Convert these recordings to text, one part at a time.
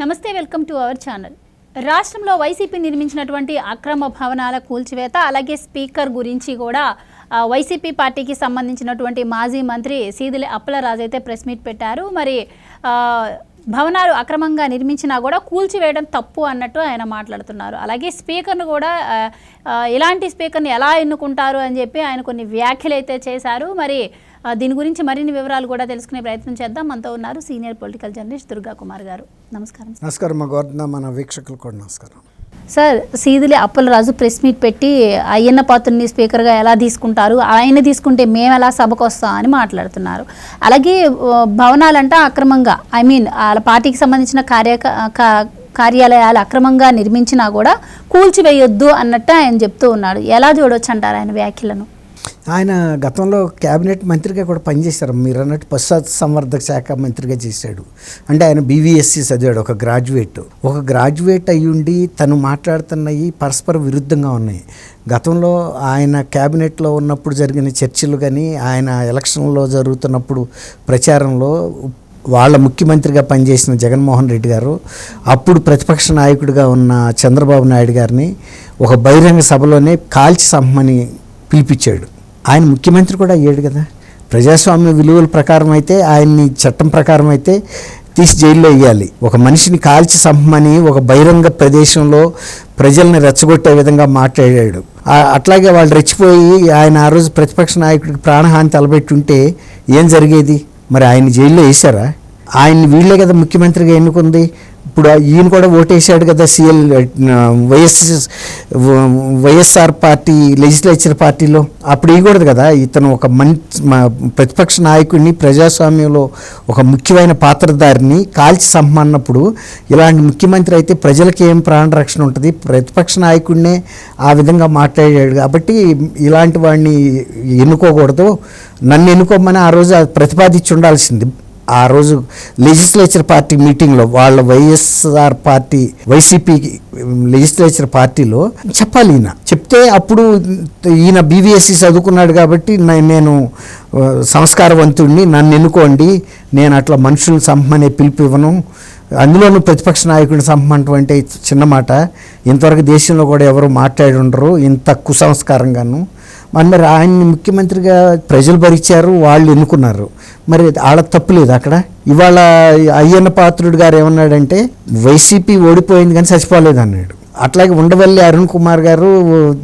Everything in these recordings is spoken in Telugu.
నమస్తే వెల్కమ్ టు అవర్ ఛానల్. రాష్ట్రంలో వైసీపీ నిర్మించినటువంటి అక్రమ భవనాల కూల్చివేత అలాగే స్పీకర్ గురించి కూడా వైసీపీ పార్టీకి సంబంధించినటువంటి మాజీ మంత్రి సీదిలి అప్పలరాజు అయితే ప్రెస్ మీట్ పెట్టారు. మరి భవనాలు అక్రమంగా నిర్మించినా కూడా కూల్చివేయడం తప్పు అన్నట్టు ఆయన మాట్లాడుతున్నారు. అలాగే స్పీకర్ను కూడా ఇలాంటి స్పీకర్ని ఎలా ఎన్నుకుంటారు అని చెప్పి ఆయన కొన్ని వ్యాఖ్యలు అయితే చేశారు. మరి దీని గురించి మరిన్ని వివరాలు కూడా తెలుసుకునే ప్రయత్నం చేద్దాం. మనతో ఉన్నారు senior political journalist Durga Kumar garu. నమస్కారం నమస్కారం మా మన వీక్షకులు కూడా నమస్కారం. Sir Seediri Appalaraju press meet పెట్టి అయ్యన్న పాత్రుని స్పీకర్గా ఎలా తీసుకుంటారు ఆయన తీసుకుంటే మేము ఎలా సభకు వస్తాం అని మాట్లాడుతున్నారు. అలాగే భవనాలంట అక్రమంగా ఐ మీన్ వాళ్ళ పార్టీకి సంబంధించిన కార్య కార్యాలయాలు అక్రమంగా నిర్మించినా కూడా కూల్చివేయొద్దు అన్నట్టు ఆయన చెప్తూ ఉన్నాడు. ఎలా చూడొచ్చు అంటారు ఆయన వ్యాఖ్యలను? ఆయన గతంలో క్యాబినెట్ మంత్రిగా కూడా పనిచేశారు. మీరు అన్నట్టు పశు సంవర్ధక శాఖ మంత్రిగా చేశాడు. అంటే ఆయన బీవీఎస్సీ చదివాడు ఒక గ్రాడ్యుయేట్ ఒక గ్రాడ్యుయేట్ అయ్యుండి తను మాట్లాడుతున్నవి పరస్పర విరుద్ధంగా ఉన్నాయి. గతంలో ఆయన క్యాబినెట్లో ఉన్నప్పుడు జరిగిన చర్చలు కానీ ఆయన ఎలక్షన్లో జరుగుతున్నప్పుడు ప్రచారంలో వాళ్ళ ముఖ్యమంత్రిగా పనిచేసిన జగన్మోహన్ రెడ్డి గారు అప్పుడు ప్రతిపక్ష నాయకుడిగా ఉన్న చంద్రబాబు నాయుడు గారిని ఒక బహిరంగ సభలోనే కాల్చి సమ్మని పిలిపించాడు. ఆయన ముఖ్యమంత్రి కూడా అయ్యాడు కదా. ప్రజాస్వామ్య విలువల ప్రకారం అయితే ఆయన్ని చట్టం ప్రకారం అయితే తీసి జైల్లో వేయాలి. ఒక మనిషిని కాల్చి సంపమని ఒక బహిరంగ ప్రదేశంలో ప్రజల్ని రెచ్చగొట్టే విధంగా మాట్లాడాడు. అట్లాగే వాళ్ళు రెచ్చిపోయి ఆయన ఆ రోజు ప్రతిపక్ష నాయకుడికి ప్రాణహాని తలబెట్టుంటే ఏం జరిగేది? మరి ఆయన జైల్లో వేశారా? ఆయన్ని వీళ్ళే కదా ముఖ్యమంత్రిగా ఎన్నుకుంది? ఇప్పుడు ఈయన కూడా ఓటేసాడు కదా CL YS YSR party legislature పార్టీలో. అప్పుడు ఇవ్వకూడదు కదా. ఇతను ఒక మంచి ప్రతిపక్ష నాయకుడిని ప్రజాస్వామ్యంలో ఒక ముఖ్యమైన పాత్రధారిని కాల్చి సంపన్నప్పుడు ఇలాంటి ముఖ్యమంత్రి అయితే ప్రజలకి ఏం ప్రాణరక్షణ ఉంటుంది? ప్రతిపక్ష నాయకుడినే ఆ విధంగా మాట్లాడాడు కాబట్టి ఇలాంటి వాడిని ఎన్నుకోకూడదు. నన్ను ఎన్నుకోమని ఆ రోజు ప్రతిపాదించి ఉండాల్సింది. ఆ రోజు లెజిస్లేచర్ పార్టీ మీటింగ్లో వాళ్ళ వైఎస్ఆర్ పార్టీ వైసీపీ లెజిస్లేచర్ పార్టీలో చెప్పాలి ఈయన. చెప్తే అప్పుడు ఈయన బీవీఎస్సీ చదువుకున్నాడు కాబట్టి నేను సంస్కారవంతుడిని నన్ను ఎన్నుకోండి నేను అట్లా మనుషులు చంపమనే పిలుపు ఇవ్వను. అందులోనూ ప్రతిపక్ష నాయకుడిని చంపమంటం అంటే చిన్న మాట. ఇంతవరకు దేశంలో కూడా ఎవరు మాట్లాడి ఉండరు. ఇంత కుసంస్కారంగాను. మరి మరి ఆయన్ని ముఖ్యమంత్రిగా ప్రజలు భరించారు వాళ్ళు ఎన్నుకున్నారు. మరి వాళ్ళ తప్పు లేదు అక్కడ. ఇవాళ అయ్యన్న పాత్రుడు గారు ఏమన్నాడంటే వైసీపీ ఓడిపోయింది కానీ చచ్చిపోలేదు అన్నాడు. అట్లాగే ఉండవల్లి అరుణ్ కుమార్ గారు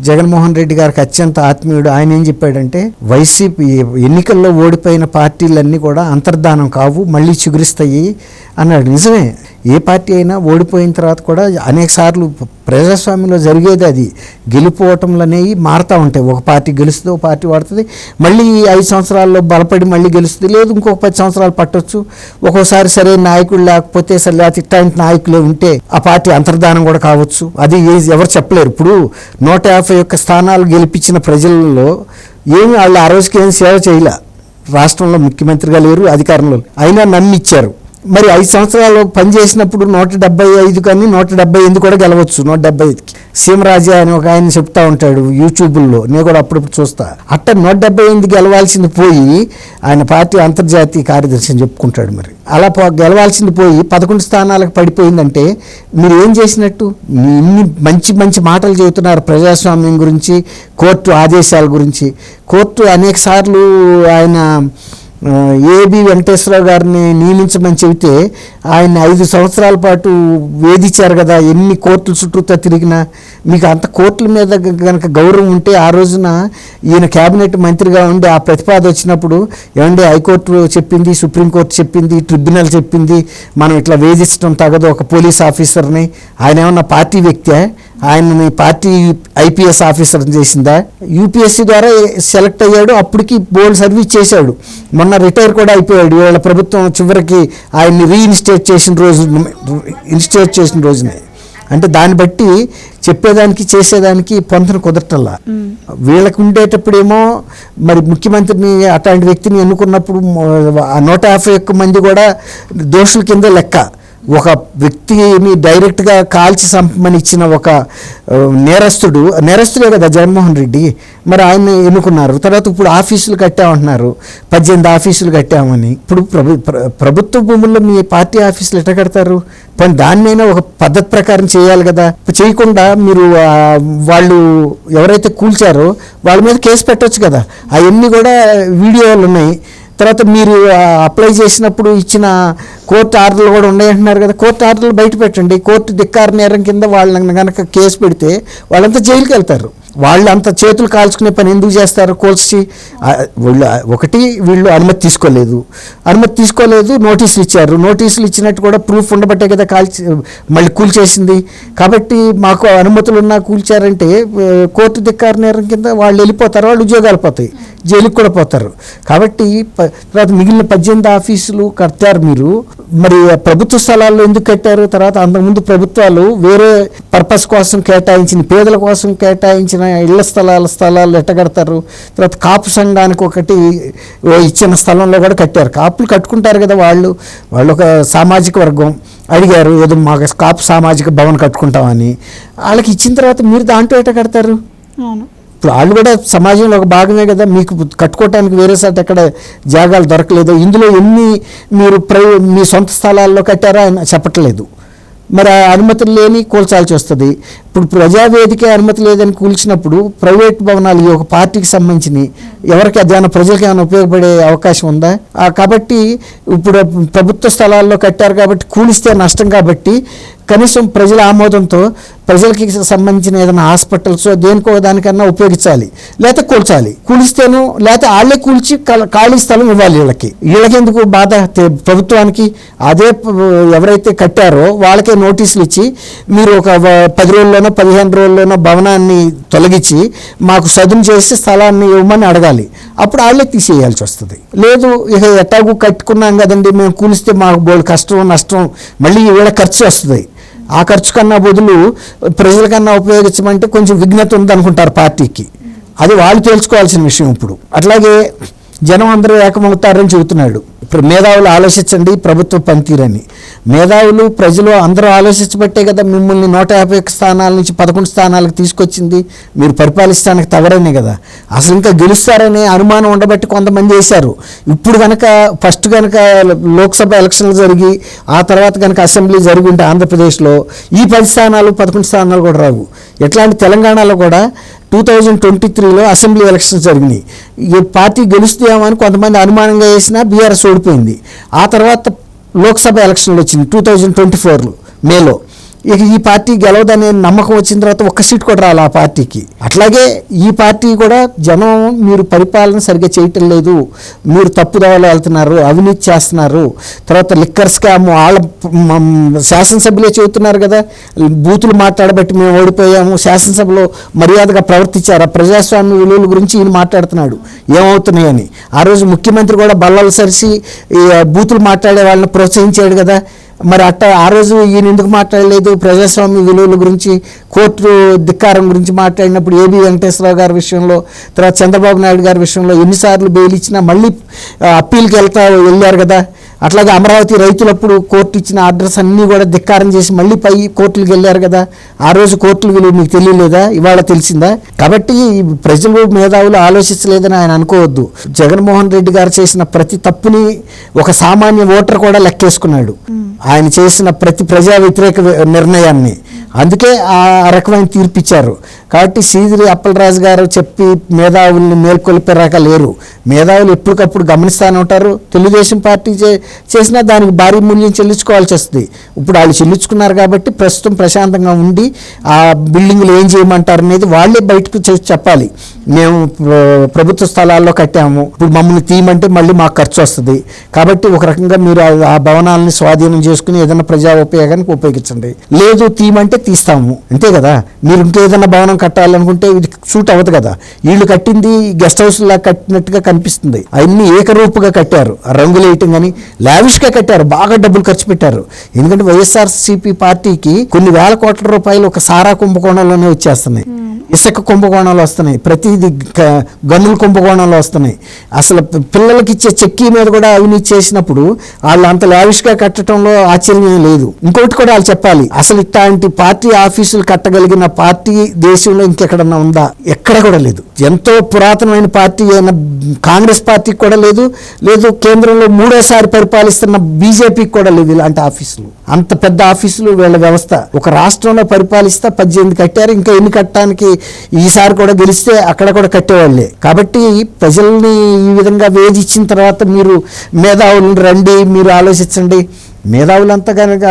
జగన్మోహన్ రెడ్డి గారికి అత్యంత ఆత్మీయుడు. ఆయన ఏం చెప్పాడంటే వైసీపీ ఎన్నికల్లో ఓడిపోయిన పార్టీలన్నీ కూడా అంతర్ధానం కావు మళ్ళీ చిగురిస్తాయి. అన్నాడు. నిజమే ఏ పార్టీ అయినా ఓడిపోయిన తర్వాత కూడా అనేక సార్లు ప్రజాస్వామ్యంలో జరిగేది అది. గెలుపోవటంలు అనేవి మారుతూ ఉంటాయి. ఒక పార్టీ గెలుస్తుంది ఒక పార్టీ వాడుతుంది. మళ్ళీ ఈ ఐదు సంవత్సరాల్లో బలపడి మళ్ళీ గెలుస్తుంది. లేదు ఇంకొక పది సంవత్సరాలు పట్టొచ్చు. ఒక్కోసారి సరైన నాయకుడు లేకపోతే సరే లేకపోతే ఇట్లాంటి నాయకులే ఉంటే ఆ పార్టీ అంతర్ధానం కూడా కావచ్చు. అది ఎవరు చెప్పలేరు. ఇప్పుడు నూట యాభై ఒక్క స్థానాలు గెలిపించిన ప్రజల్లో ఏమి వాళ్ళు ఆ రోజుకి ఏం సేవ చేయలే. రాష్ట్రంలో ముఖ్యమంత్రిగా లేరు అధికారంలో అయినా నన్ను ఇచ్చారు. మరి ఐదు సంవత్సరాలు పనిచేసినప్పుడు నూట డెబ్బై ఐదు కానీ నూట డెబ్బై ఎనిమిది కూడా గెలవచ్చు నూట డెబ్బై ఐదుకి. సీమరాజా అని ఒక ఆయన చెప్తా ఉంటాడు యూట్యూబ్లో నేను కూడా అప్పుడప్పుడు చూస్తా. అట్ట నూట డెబ్బై ఎనిమిది గెలవాల్సింది పోయి ఆయన పార్టీ అంతర్జాతీయ కార్యదర్శి అని చెప్పుకుంటాడు మరి. అలా పో గెలవాల్సింది పోయి పదకొండు స్థానాలకు పడిపోయిందంటే మీరు ఏం చేసినట్టు? ఇన్ని మంచి మంచి మాటలు చెబుతున్నారు ప్రజాస్వామ్యం గురించి కోర్టు ఆదేశాల గురించి. కోర్టు అనేక సార్లు ఆయన ఏబి వెంకటేశ్వరరావు గారిని నియమించమని చెబితే ఆయన ఐదు సంవత్సరాల పాటు వేధించారు కదా ఎన్ని కోర్టుల చుట్టూతో తిరిగినా. మీకు అంత కోర్టుల మీద కనుక గౌరవం ఉంటే ఆ రోజున ఈయన కేబినెట్ మంత్రిగా ఉండి ఆ ప్రతిపాదన వచ్చినప్పుడు ఏమండి హైకోర్టు చెప్పింది సుప్రీంకోర్టు చెప్పింది ట్రిబ్యునల్ చెప్పింది మనం ఇట్లా వేధించడం తగదు ఒక పోలీస్ ఆఫీసర్ని. ఆయన ఏమన్నా పార్టీ వ్యక్తే? ఆయనని పార్టీ ఐపీఎస్ ఆఫీసర్ చేసిందా? యూపీఎస్సీ ద్వారా సెలెక్ట్ అయ్యాడు అప్పటికి బోల్డ్ సర్వీస్ చేశాడు. మొన్న రిటైర్ కూడా అయిపోయాడు. వీళ్ళ ప్రభుత్వం చివరికి ఆయన్ని రీఇన్స్టేట్ చేసిన రోజు ఇన్స్టేట్ చేసిన రోజునే. అంటే దాన్ని బట్టి చెప్పేదానికి చేసేదానికి పొంతన కుదరటల్లా వీళ్ళకి ఉండేటప్పుడేమో మరి ముఖ్యమంత్రిని అట్లాంటి వ్యక్తిని ఎన్నుకున్నప్పుడు ఆ నూట యాభై ఒక్క మంది కూడా దోషుల కింద లెక్క. ఒక వ్యక్తిని డైరెక్ట్గా కాల్చి సంపమని ఇచ్చిన ఒక ఆ, నేరస్తుడు నేరస్తుడే కదా జగన్మోహన్ రెడ్డి. మరి ఆయన ఎన్నుకున్నారు? తర్వాత ఇప్పుడు ఆఫీసులు కట్టామంటున్నారు. పద్దెనిమిది ఆఫీసులు కట్టామని. ఇప్పుడు ప్రభు ప్రభుత్వ భూముల్లో మీ పార్టీ ఆఫీసులు ఎట్ట కడతారు? కానీ దాన్నైనా ఒక పద్ధతి ప్రకారం చేయాలి కదా? చేయకుండా మీరు వాళ్ళు ఎవరైతే కూల్చారో వాళ్ళ మీద కేసు పెట్టవచ్చు కదా? అవన్నీ కూడా వీడియోలు ఉన్నాయి. తర్వాత మీరు అప్లై చేసినప్పుడు ఇచ్చిన కోర్టు ఆర్డర్లు కూడా ఉన్నాయంటున్నారు కదా. కోర్టు ఆర్డర్లు బయట పెట్టండి. కోర్టు ధిక్కార నేరం కింద వాళ్ళని కనుక కేసు పెడితే వాళ్ళంతా జైలుకి వెళ్తారు వాళ్ళు అంత చేతులు కాల్చుకునే పని ఎందుకు చేస్తారు కోల్చి? వీళ్ళు ఒకటి వీళ్ళు అనుమతి తీసుకోలేదు. అనుమతి తీసుకోలేదు నోటీసులు ఇచ్చారు. నోటీసులు ఇచ్చినట్టు కూడా ప్రూఫ్ ఉండబట్టే కదా కాల్చి మళ్ళీ కూల్చేసింది. కాబట్టి మాకు అనుమతులు ఉన్నా కూల్చారంటే కోర్టు ధిక్కార నేరం కింద వాళ్ళు వెళ్ళిపోతారు వాళ్ళు ఉద్యోగాలు పోతాయి. జైలుకి కూడా పోతారు. కాబట్టి తర్వాత మిగిలిన పద్దెనిమిది ఆఫీసులు కట్టారు మీరు. మరి ప్రభుత్వ స్థలాల్లో ఎందుకు కట్టారు? తర్వాత అంతకుముందు ప్రభుత్వాలు వేరే పర్పస్ కోసం కేటాయించిన పేదల కోసం కేటాయించిన ఇళ్ళ స్థలాల స్థలాలు ఎట్ట కడతారు తర్వాత కాపు సంఘానికి ఒకటి ఇచ్చిన స్థలంలో కూడా కట్టారు. కాపులు కట్టుకుంటారు కదా వాళ్ళు. వాళ్ళు ఒక సామాజిక వర్గం. అడిగారు ఏదో మాకు కాపు సామాజిక భవన్ కట్టుకుంటామని. వాళ్ళకి ఇచ్చిన తర్వాత మీరు దాంట్లో ఎట్ట కడతారు? ఇప్పుడు వాళ్ళు కూడా సమాజంలో ఒక భాగమే కదా. మీకు కట్టుకోవటానికి వేరే సాట్ ఎక్కడ జాగాలు దొరకలేదు. ఇందులో ఎన్ని మీరు ప్రై మీ సొంత స్థలాల్లో కట్టారా అని చెప్పట్లేదు. మరి అనుమతులు లేని కూల్చాల్సి వస్తుంది. ఇప్పుడు ప్రజావేదిక అనుమతి లేదని కూల్చినప్పుడు ప్రైవేట్ భవనాలు ఈ ఒక పార్టీకి సంబంధించినవి ఎవరికి అధ్యయనం ప్రజలకు ఏమైనా ఉపయోగపడే అవకాశం ఉందా? కాబట్టి ఇప్పుడు ప్రభుత్వ స్థలాల్లో కట్టారు కాబట్టి కూలిస్తే నష్టం కాబట్టి కనీసం ప్రజల ఆమోదంతో ప్రజలకి సంబంధించిన ఏదైనా హాస్పిటల్స్ దేనికో దానికన్నా ఉపయోగించాలి. లేకపోతే కూల్చాలి. కూలిస్తేను లేకపోతే వాళ్ళే కూల్చి ఖాళీ స్థలం ఇవ్వాలి వీళ్ళకి. వీళ్ళకెందుకు బాధ? ప్రభుత్వానికి అదే ఎవరైతే కట్టారో వాళ్ళకే నోటీసులు ఇచ్చి మీరు ఒక పది రోజుల్లోనో పదిహేను రోజుల్లోనో భవనాన్ని తొలగించి మాకు సదును చేసి స్థలాన్ని ఇవ్వమని అడగాలి. అప్పుడు వాళ్ళే తీసేయాల్సి వస్తుంది. లేదు ఇక ఎట్టాగు కట్టుకున్నాం కదండి మేము కూలిస్తే మాకు బోల్ కష్టం నష్టం మళ్ళీ వీళ్ళ ఖర్చు వస్తుంది. ఆ ఖర్చు కన్నా బదులు ప్రజలకన్నా ఉపయోగించమంటే కొంచెం విఘ్నత ఉందనుకుంటారు పార్టీకి. అది వాళ్ళు తెలుసుకోవాల్సిన విషయం ఇప్పుడు. అట్లాగే జనం అందరూ ఏకమవుతారని చెబుతున్నాడు. ఇప్పుడు మేధావులు ఆలోచించండి ప్రభుత్వ పనితీరని మేధావులు ప్రజలు అందరూ ఆలోచించబట్టే కదా మిమ్మల్ని నూట యాభై ఒక్క స్థానాల నుంచి పదకొండు స్థానాలకు తీసుకొచ్చింది. మీరు పరిపాలిస్తానికి తగరనే కదా. అసలు ఇంకా గెలుస్తారనే అనుమానం ఉండబట్టి కొంతమంది వేశారు ఇప్పుడు కనుక ఫస్ట్ కనుక లోక్సభ ఎలక్షన్లు జరిగి ఆ తర్వాత కనుక అసెంబ్లీ జరిగి ఉంటే ఆంధ్రప్రదేశ్లో ఈ పది స్థానాలు పదకొండు స్థానాలు కూడా రావు. ఎట్లాంటి తెలంగాణలో కూడా టూ థౌజండ్ ట్వంటీ త్రీలో అసెంబ్లీ ఎలక్షన్స్ జరిగినాయి. ఈ పార్టీ గెలుస్తామని కొంతమంది అనుమానంగా వేసినా బీఆర్ఎస్ ఓడిపోయింది. ఆ తర్వాత లోక్సభ ఎలక్షన్లు వచ్చింది టూ థౌజండ్ ట్వంటీ ఫోర్లో మేలో. ఇక ఈ పార్టీ గెలవదనే నమ్మకం వచ్చిన తర్వాత ఒక్క సీట్ కూడా రాలి ఆ పార్టీకి. అట్లాగే ఈ పార్టీ కూడా జనం మీరు పరిపాలన సరిగ్గా చేయటం లేదు మీరు తప్పుదోవలు వెళ్తున్నారు అవినీతి చేస్తున్నారు తర్వాత లిక్కర్ స్కామ్ వాళ్ళ శాసనసభ్యులే చెబుతున్నారు కదా బూతులు మాట్లాడబట్టి మేము ఓడిపోయాము శాసనసభలో మర్యాదగా ప్రవర్తించారు ప్రజాస్వామ్య విలువల గురించి ఈయన మాట్లాడుతున్నాడు. ఏమవుతున్నాయని. ఆ రోజు ముఖ్యమంత్రి కూడా బల్లలు సరిసి బూతులు మాట్లాడే వాళ్ళని ప్రోత్సహించాడు కదా. మరి అట్ట ఆ రోజు ఈయన ఎందుకు మాట్లాడలేదు? ప్రజాస్వామ్య విలువల గురించి కోర్టు ధిక్కారం గురించి మాట్లాడినప్పుడు ఏబి వెంకటేశ్వరరావు గారి విషయంలో తర్వాత చంద్రబాబు నాయుడు గారి విషయంలో ఎన్నిసార్లు బెయిల్ ఇచ్చినా మళ్ళీ అప్పీల్కి వెళ్తా వెళ్ళారు కదా? అట్లాగే అమరావతి రైతులప్పుడు కోర్టు ఇచ్చిన ఆర్డర్స్ అన్నీ కూడా ధిక్కారం చేసి మళ్ళీ పై కోర్టులకు వెళ్ళారు కదా. ఆ రోజు కోర్టుల విలువ మీకు తెలియలేదా? ఇవాళ తెలిసిందా? కాబట్టి ప్రజలు మేధావులు ఆలోచించలేదని ఆయన అనుకోవద్దు. జగన్మోహన్ రెడ్డి గారు చేసిన ప్రతి తప్పుని ఒక సామాన్య ఓటర్ కూడా లెక్కేసుకున్నాడు. ఆయన చేసిన ప్రతి ప్రజా వ్యతిరేక నిర్ణయాన్ని. అందుకే ఆ రకమైన తీర్పు ఇచ్చారు కాబట్టి సీదిరి అప్పలరాజు గారు చెప్పి మేధావుల్ని మేల్కొల్పే రకాలు లేరు. మేధావులు ఎప్పటికప్పుడు గమనిస్తూనే ఉంటారు. తెలుగుదేశం పార్టీ చే చేసినా దానికి భారీ మూల్యం చెల్లించుకోవాల్సి వస్తుంది. ఇప్పుడు వాళ్ళు చెల్లించుకున్నారు కాబట్టి ప్రస్తుతం ప్రశాంతంగా ఉండి ఆ బిల్డింగ్లు ఏం చేయమంటారు అనేది వాళ్ళే బయటకు చేసి చెప్పాలి. మేము ప్రభుత్వ స్థలాల్లో కట్టాము. ఇప్పుడు మమ్మల్ని తీయమంటే మళ్ళీ మాకు ఖర్చు వస్తుంది. కాబట్టి ఒక రకంగా మీరు ఆ- ఆ భవనాలని స్వాధీనం చేసుకుని ఏదైనా ప్రజా ఉపయోగానికి ఉపయోగించండి. లేదు తీయమంటే తీస్తాము. అంతే కదా? మీరు ఇంకేదైనా భవనం కట్టాలనుకుంటే ఇది సూట్ అవ్వదు కదా? వీళ్ళు కట్టింది గెస్ట్ హౌస్ లా కట్టినట్టుగా కనిపిస్తుంది. అవన్నీ ఏకరూపుగా కట్టారు. రంగులు వేయటం కానీ లావిష్గా కట్టారు. బాగా డబ్బులు ఖర్చు పెట్టారు. ఎందుకంటే వైఎస్ఆర్సీపీ పార్టీకి కొన్ని వేల కోట్ల రూపాయలు ఒక సారా కుంభకోణంలోనే వచ్చేస్తున్నాయి. ఇసుక కుంభకోణాలు వస్తున్నాయి. ప్రతిదీ గనుల కుంభకోణాలు వస్తున్నాయి. అసలు పిల్లలకి ఇచ్చే చెక్కీ మీద కూడా అవినీతి చేసినప్పుడు వాళ్ళు అంత లావిష్గా కట్టడంలో ఆశ్చర్యం లేదు. ఇంకోటి కూడా వాళ్ళు చెప్పాలి. అసలు ఇట్లాంటి పార్టీ పార్టీ ఆఫీసులు కట్టగలిగిన పార్టీ దేశంలో ఇంకెక్కడన్నా ఉందా? ఎక్కడ కూడా లేదు. ఎంతో పురాతనమైన పార్టీ అయిన కాంగ్రెస్ పార్టీకి కూడా లేదు. లేదు కేంద్రంలో మూడోసారి పరిపాలిస్తున్న బీజేపీకి కూడా లేదు ఇలాంటి ఆఫీసులు. అంత పెద్ద ఆఫీసులు వీళ్ళ వ్యవస్థ. ఒక రాష్ట్రంలో పరిపాలిస్తే పద్దెనిమిది కట్టారు. ఇంకా ఎన్ని కట్టడానికి ఈసారి కూడా గెలిస్తే అక్కడ కూడా కట్టేవాళ్ళే. కాబట్టి ప్రజల్ని ఈ విధంగా వేధించిన తర్వాత మీరు మేధావులను రండి మీరు ఆలోచించండి. మేధావులంతా కనుక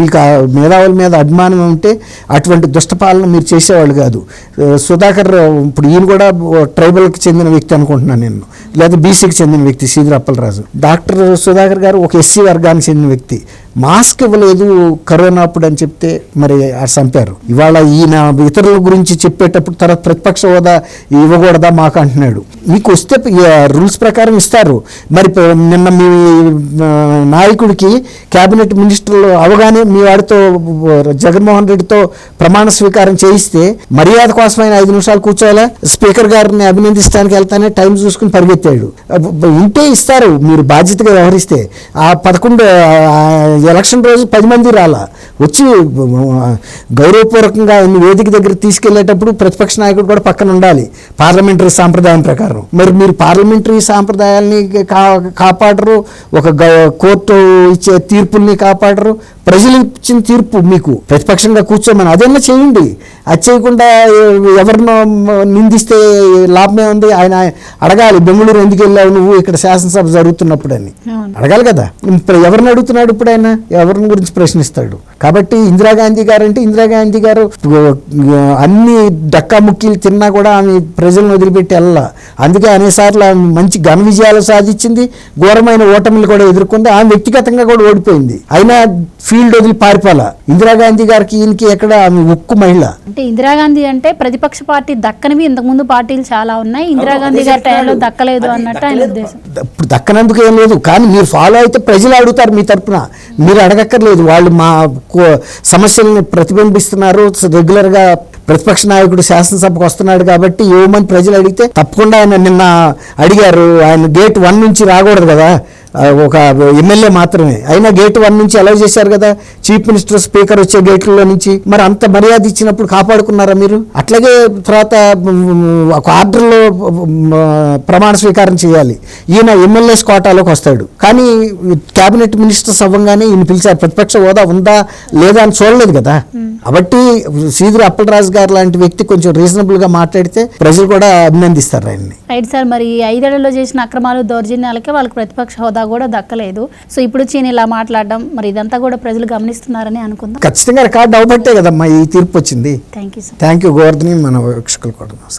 మీకు మేధావుల మీద అభిమానం ఉంటే అటువంటి దుష్టపాలన మీరు చేసేవాళ్ళు కాదు. సుధాకర్ ఇప్పుడు ఈయన కూడా ట్రైబల్కి చెందిన వ్యక్తి అనుకుంటున్నాను నేను. లేదా బీసీకి చెందిన వ్యక్తి సీదిరి అప్పలరాజు. డాక్టర్ సుధాకర్ గారు ఒక ఎస్సీ వర్గానికి చెందిన వ్యక్తి. మాస్క్ ఇవ్వలేదు కరోనా అప్పుడు అని చెప్తే మరి ఆ చంపారు. ఇవాళ ఈయన ఇతరుల గురించి చెప్పేటప్పుడు తర్వాత ప్రతిపక్ష హోదా ఇవ్వకూడదా మాకు అంటున్నాడు. మీకు వస్తే రూల్స్ ప్రకారం ఇస్తారు. మరి నిన్న మీ నాయకుడికి కేబినెట్ మినిస్టర్లు అవగానే మీ వాడితో జగన్మోహన్ రెడ్డితో ప్రమాణ స్వీకారం చేయిస్తే మర్యాద కోసమైన ఐదు నిమిషాలు కూర్చోవాలా? స్పీకర్ గారిని అభినందించడానికి వెళ్తానే టైం చూసుకుని పరిగెత్తాడు. ఇంటే ఉంటే ఇస్తారు. మీరు బాధ్యతగా వ్యవహరిస్తే ఆ పదకొండు ఎలక్షన్ రోజు పది మంది రాలా. వచ్చి గౌరవపూర్వకంగా వేదిక దగ్గర తీసుకెళ్ళేటప్పుడు ప్రతిపక్ష నాయకుడు కూడా పక్కన ఉండాలి. పార్లమెంటరీ సాంప్రదాయం ప్రకారం. మరి మీరు పార్లమెంటరీ సాంప్రదాయాల్ని కా కాపాడరు ఒక గ- కోర్టు ఇచ్చే తీర్పుల్ని కాపాడరు. ప్రజలు ఇచ్చిన తీర్పు మీకు. ప్రతిపక్షంగా కూర్చోమని అదన్నా చేయండి. అది చేయకుండా ఎవరినో నిందిస్తే లాభమే ఉంది. ఆయన అడగాలి బెంగళూరు ఎందుకు వెళ్ళావు నువ్వు? ఇక్కడ శాసనసభ జరుగుతున్నప్పుడు అని. అడగాలి కదా. ఎవరిని అడుగుతున్నాడు ఇప్పుడు ఆయన? ఎవరిని గురించి ప్రశ్నిస్తాడు? కాబట్టి ఇందిరాగాంధీ గారు అంటే ఇందిరాగాంధీ గారు అన్ని డక్కా ముక్కీలు తిన్నా కూడా ఆమె ప్రజలను వదిలిపెట్టి వెళ్ళాల. అందుకే అనేసార్లు ఆమె మంచి ఘన విజయాలు సాధించింది ఘోరమైన ఓటమిలు కూడా ఎదుర్కొంది ఆమె వ్యక్తిగతంగా కూడా ఓడిపోయింది. అయినా ఫీల్డ్ వదిలి పారిపోలా. ఇందిరాగాంధీ గారికి ఈయనకి ఎక్కడ ఆమె ఉక్కు మహిళ. అంటే ఇందిరాగాంధీ అంటే ప్రతిపక్ష పార్టీ దక్కనివి ఇంతకుముందు పార్టీలు చాలా ఉన్నాయి. ఇందిరాగాంధీ గారి టైంలో దక్కలేదు అన్నట్టు ఆయన ఉద్దేశం. ఇప్పుడు దక్కనందుకు ఏం లేదు కానీ మీరు ఫాలో అయితే ప్రజలు అడుగుతారు మీ తరపున. మీరు అడగక్కర్లేదు వాళ్ళు మా సమస్యల్ని ప్రతిబింబిస్తున్నారు. రెగ్యులర్గా ప్రతిపక్ష నాయకుడు శాసనసభకు వస్తున్నాడు కాబట్టి ఏమని ప్రజలు అడిగితే తప్పకుండా ఆయన నిన్న అడిగారు. ఆయన గేట్ వన్ నుంచి రాకూడదు కదా. ఒక ఎమ్మెల్యే మాత్రమే. అయినా గేట్ వన్ నుంచి అలౌ చేశారు కదా? చీఫ్ మినిస్టర్ స్పీకర్ వచ్చే గేట్లలో నుంచి. మరి అంత మర్యాద ఇచ్చినప్పుడు కాపాడుకున్నారా మీరు? అట్లాగే తర్వాత ఒక ఆర్డర్లో ప్రమాణ స్వీకారం చేయాలి. ఈయన ఎమ్మెల్యే కోటాలోకి వస్తాడు. కానీ కేబినెట్ మినిస్టర్స్ అవ్వగానే ఈయన పిలిచారు. ప్రతిపక్ష హోదా ఉందా లేదా అని చూడలేదు కదా? కాబట్టి సీదిరి అప్పలరాజు గారు లాంటి వ్యక్తి కొంచెం రీజనబుల్గా మాట్లాడితే ప్రజలు కూడా అభినందిస్తారు ఆయన్ని. రైట్ సార్ మరి ఈ ఐదేళ్ళలో చేసిన అక్రమాలు దౌర్జన్యాలకే వాళ్ళకి ప్రతిపక్ష హోదా కూడా దక్కలేదు. సో ఇప్పుడు వచ్చి ఇలా మాట్లాడడం మరి ఇదంతా కూడా ప్రజలు గమనిస్తున్నారని అనుకుందాం. ఖచ్చితంగా రికార్డు అవబట్టే కదమ్మా ఈ తీర్పు వచ్చింది. Thank you thank you Govardhani మన వీక్షకులు కూడా